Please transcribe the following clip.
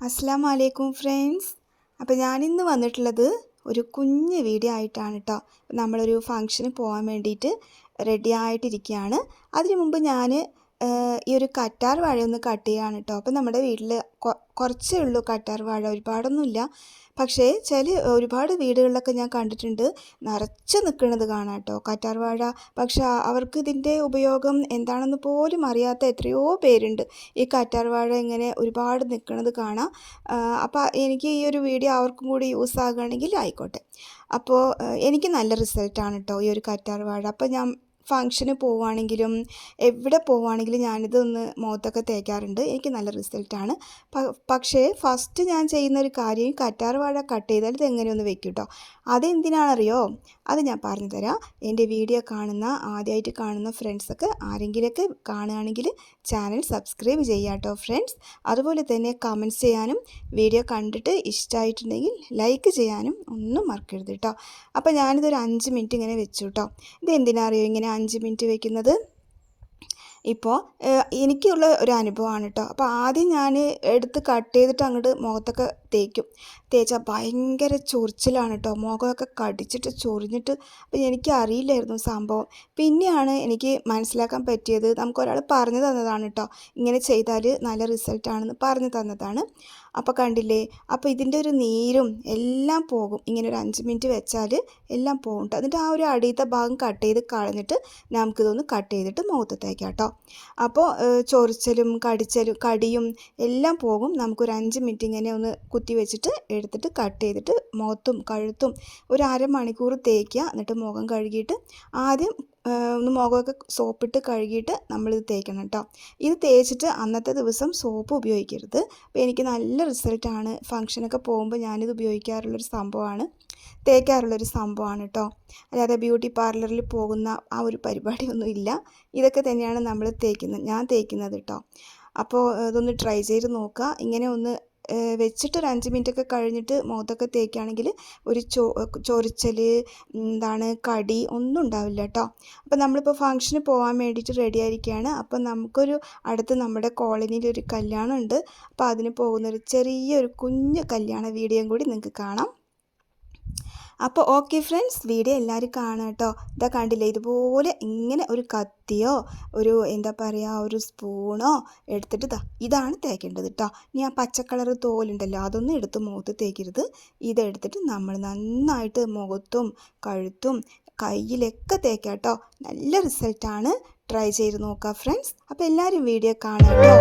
അസ്സാം വലൈക്കും ഫ്രണ്ട്സ്. അപ്പോൾ ഞാനിന്ന് വന്നിട്ടുള്ളത് ഒരു കുഞ്ഞ് വീഡിയോ ആയിട്ടാണ് കേട്ടോ നമ്മളൊരു ഫങ്ഷന് പോകാൻ വേണ്ടിയിട്ട് റെഡി ആയിട്ടിരിക്കുകയാണ് അതിനു മുമ്പ് ഞാൻ ഈ ഒരു കറ്റാർ വാഴ ഒന്ന് കട്ട് ചെയ്യുകയാണ് കേട്ടോ അപ്പോൾ നമ്മുടെ വീട്ടിൽ കുറച്ചേ ഉള്ളൂ കറ്റാർ വാഴ ഒരുപാടൊന്നുമില്ല. പക്ഷേ ചില ഒരുപാട് വീടുകളിലൊക്കെ ഞാൻ കണ്ടിട്ടുണ്ട് നിറച്ച് നിൽക്കുന്നത് കാണാം കേട്ടോ കറ്റാർ വാഴ. പക്ഷെ അവർക്ക് ഇതിന്റെ ഉപയോഗം എന്താണെന്ന് പോലും അറിയാത്ത എത്രയോ പേരുണ്ട്. ഈ കറ്റാർ വാഴ ഇങ്ങനെ ഒരുപാട് നിൽക്കുന്നത് കാണാം. അപ്പോൾ എനിക്ക് ഈ ഒരു വീഡിയോ അവർക്കും കൂടി യൂസ് ആകുകയാണെങ്കിൽ ആയിക്കോട്ടെ. അപ്പോൾ എനിക്ക് നല്ല റിസൾട്ടാണ് കേട്ടോ ഈ ഒരു കറ്റാർ വാഴ. അപ്പോൾ ഞാൻ ഫങ്ഷന് പോവുകയാണെങ്കിലും എവിടെ പോവുകയാണെങ്കിലും ഞാനിതൊന്ന് മുഖത്തൊക്കെ തേക്കാറുണ്ട്. എനിക്ക് നല്ല റിസൾട്ടാണ് പക്ഷേ ഫസ്റ്റ് ഞാൻ ചെയ്യുന്ന ഒരു കാര്യം കറ്റാർ വാഴ കട്ട് ചെയ്താൽ ഇത് എങ്ങനെയൊന്ന് വെക്കും കേട്ടോ അതെന്തിനാണെന്നറിയോ? അത് ഞാൻ പറഞ്ഞു തരാം. എന്റെ വീഡിയോ കാണുന്ന ആദ്യമായിട്ട് കാണുന്ന ഫ്രണ്ട്സൊക്കെ ആരെങ്കിലുമൊക്കെ കാണുകയാണെങ്കിൽ ചാനൽ സബ്സ്ക്രൈബ് ചെയ്യാം കേട്ടോ ഫ്രണ്ട്സ് അതുപോലെ തന്നെ കമന്റ്സ് ചെയ്യാനും വീഡിയോ കണ്ടിട്ട് ഇഷ്ടമായിട്ടുണ്ടെങ്കിൽ ലൈക്ക് ചെയ്യാനും ഒന്നും മറക്കരുത് കേട്ടോ അപ്പോൾ ഞാനിതൊരു അഞ്ച് മിനിറ്റ് ഇങ്ങനെ വെച്ചു കേട്ടോ ഇത് എന്തിനാ അറിയോ ഇങ്ങനെ അഞ്ച് മിനിറ്റ് വെക്കുന്നത്. ഇപ്പോൾ എനിക്കുള്ള ഒരു അനുഭവമാണ് കേട്ടോ അപ്പോൾ ആദ്യം ഞാൻ എടുത്ത് കട്ട് ചെയ്തിട്ട് അങ്ങോട്ട് മുഖത്തൊക്കെ തേക്കും. തേച്ചാൽ ഭയങ്കര ചൊറിച്ചിലാണ് കേട്ടോ മുഖമൊക്കെ കടിച്ചിട്ട് ചൊറിഞ്ഞിട്ട് അപ്പം എനിക്ക് അറിയില്ലായിരുന്നു സംഭവം. പിന്നെയാണ് എനിക്ക് മനസ്സിലാക്കാൻ പറ്റിയത് നമുക്ക് ഒരാൾ പറഞ്ഞു തന്നതാണ് കേട്ടോ ഇങ്ങനെ ചെയ്താൽ നല്ല റിസൾട്ടാണെന്ന് പറഞ്ഞു തന്നതാണ്. അപ്പോൾ കണ്ടില്ലേ? അപ്പോൾ ഇതിന്റെ ഒരു നീരും എല്ലാം പോകും. ഇങ്ങനെ ഒരു അഞ്ച് മിനിറ്റ് വെച്ചാൽ എല്ലാം പോകും കേട്ടോ എന്നിട്ട് ആ ഒരു അടിയത്തെ ഭാഗം കട്ട് ചെയ്ത് കളഞ്ഞിട്ട് നമുക്കിതൊന്ന് കട്ട് ചെയ്തിട്ട് മുഖത്ത് തേക്കാം കേട്ടോ അപ്പോൾ ചൊറിച്ചലും കടിച്ചലും കടിയും എല്ലാം പോകും. നമുക്കൊരു അഞ്ച് മിനിറ്റ് ഇങ്ങനെ ഒന്ന് കുത്തി വെച്ചിട്ട് എടുത്തിട്ട് കട്ട് ചെയ്തിട്ട് മുഖത്തും കഴുത്തും ഒരു അരമണിക്കൂർ തേക്കുക എന്നിട്ട് മുഖം കഴുകിയിട്ട് ആദ്യം ഒന്ന് മുഖമൊക്കെ സോപ്പിട്ട് കഴുകിയിട്ട് നമ്മളിത് തേക്കണം കേട്ടോ. ഇത് തേച്ചിട്ട് അന്നത്തെ ദിവസം സോപ്പ് ഉപയോഗിക്കരുത്. അപ്പോൾ എനിക്ക് നല്ല റിസൾട്ടാണ് ഫങ്ഷനൊക്കെ പോകുമ്പോൾ ഞാനിത് ഉപയോഗിക്കാറുള്ളൊരു സംഭവമാണ്. തേക്കാറുള്ളൊരു സംഭവമാണ് കേട്ടോ. അല്ലാതെ ബ്യൂട്ടി പാർലറിൽ പോകുന്ന ആ ഒരു പരിപാടിയൊന്നും ഇല്ല. ഇതൊക്കെ തന്നെയാണ് നമ്മൾ തേക്കുന്നത്. ഞാൻ തേക്കുന്നത് കേട്ടോ. അപ്പോൾ ഇതൊന്ന് ട്രൈ ചെയ്ത് നോക്കുക. ഇങ്ങനെ ഒന്ന് വെച്ചിട്ട് ഒരു അഞ്ച് മിനിറ്റ് ഒക്കെ കഴിഞ്ഞിട്ട് മുഖത്തൊക്കെ തേക്കുകയാണെങ്കിൽ ഒരു ചോ ചൊറിച്ചൽ എന്താണ് കടി ഒന്നും ഉണ്ടാവില്ല കേട്ടോ. അപ്പോൾ നമ്മളിപ്പോൾ ഫംഗ്ഷന് പോകാൻ വേണ്ടിയിട്ട് റെഡി ആയിരിക്കുകയാണ്. അപ്പോൾ നമുക്കൊരു അടുത്ത് നമ്മുടെ കോളനിയിൽ ഒരു കല്യാണം ഉണ്ട് അപ്പോൾ അതിന് പോകുന്നൊരു ചെറിയൊരു കുഞ്ഞു കല്യാണ വീഡിയോയും കൂടി നിങ്ങൾക്ക് കാണാം. അപ്പോൾ ഓക്കെ ഫ്രണ്ട്സ് വീഡിയോ എല്ലാവരും കാണാം കേട്ടോ ഇതാ കണ്ടില്ലേ ഇതുപോലെ ഇങ്ങനെ ഒരു കത്തിയോ ഒരു എന്താ പറയുക ഒരു സ്പൂണോ എടുത്തിട്ട് ഇതാ ഇതാണ് തേക്കേണ്ടത് കേട്ടോ ഇനി ആ പച്ചക്കളർ കളർ തോലുണ്ടല്ലോ അതൊന്നും എടുത്ത് മുഖത്ത് തേക്കരുത്. ഇതെടുത്തിട്ട് നമ്മൾ നന്നായിട്ട് മുഖത്തും കഴുത്തും കയ്യിലൊക്കെ തേക്കാം കേട്ടോ നല്ല റിസൾട്ടാണ് ട്രൈ ചെയ്ത് നോക്കുക ഫ്രണ്ട്സ് അപ്പോൾ എല്ലാവരും വീഡിയോ കാണാം കേട്ടോ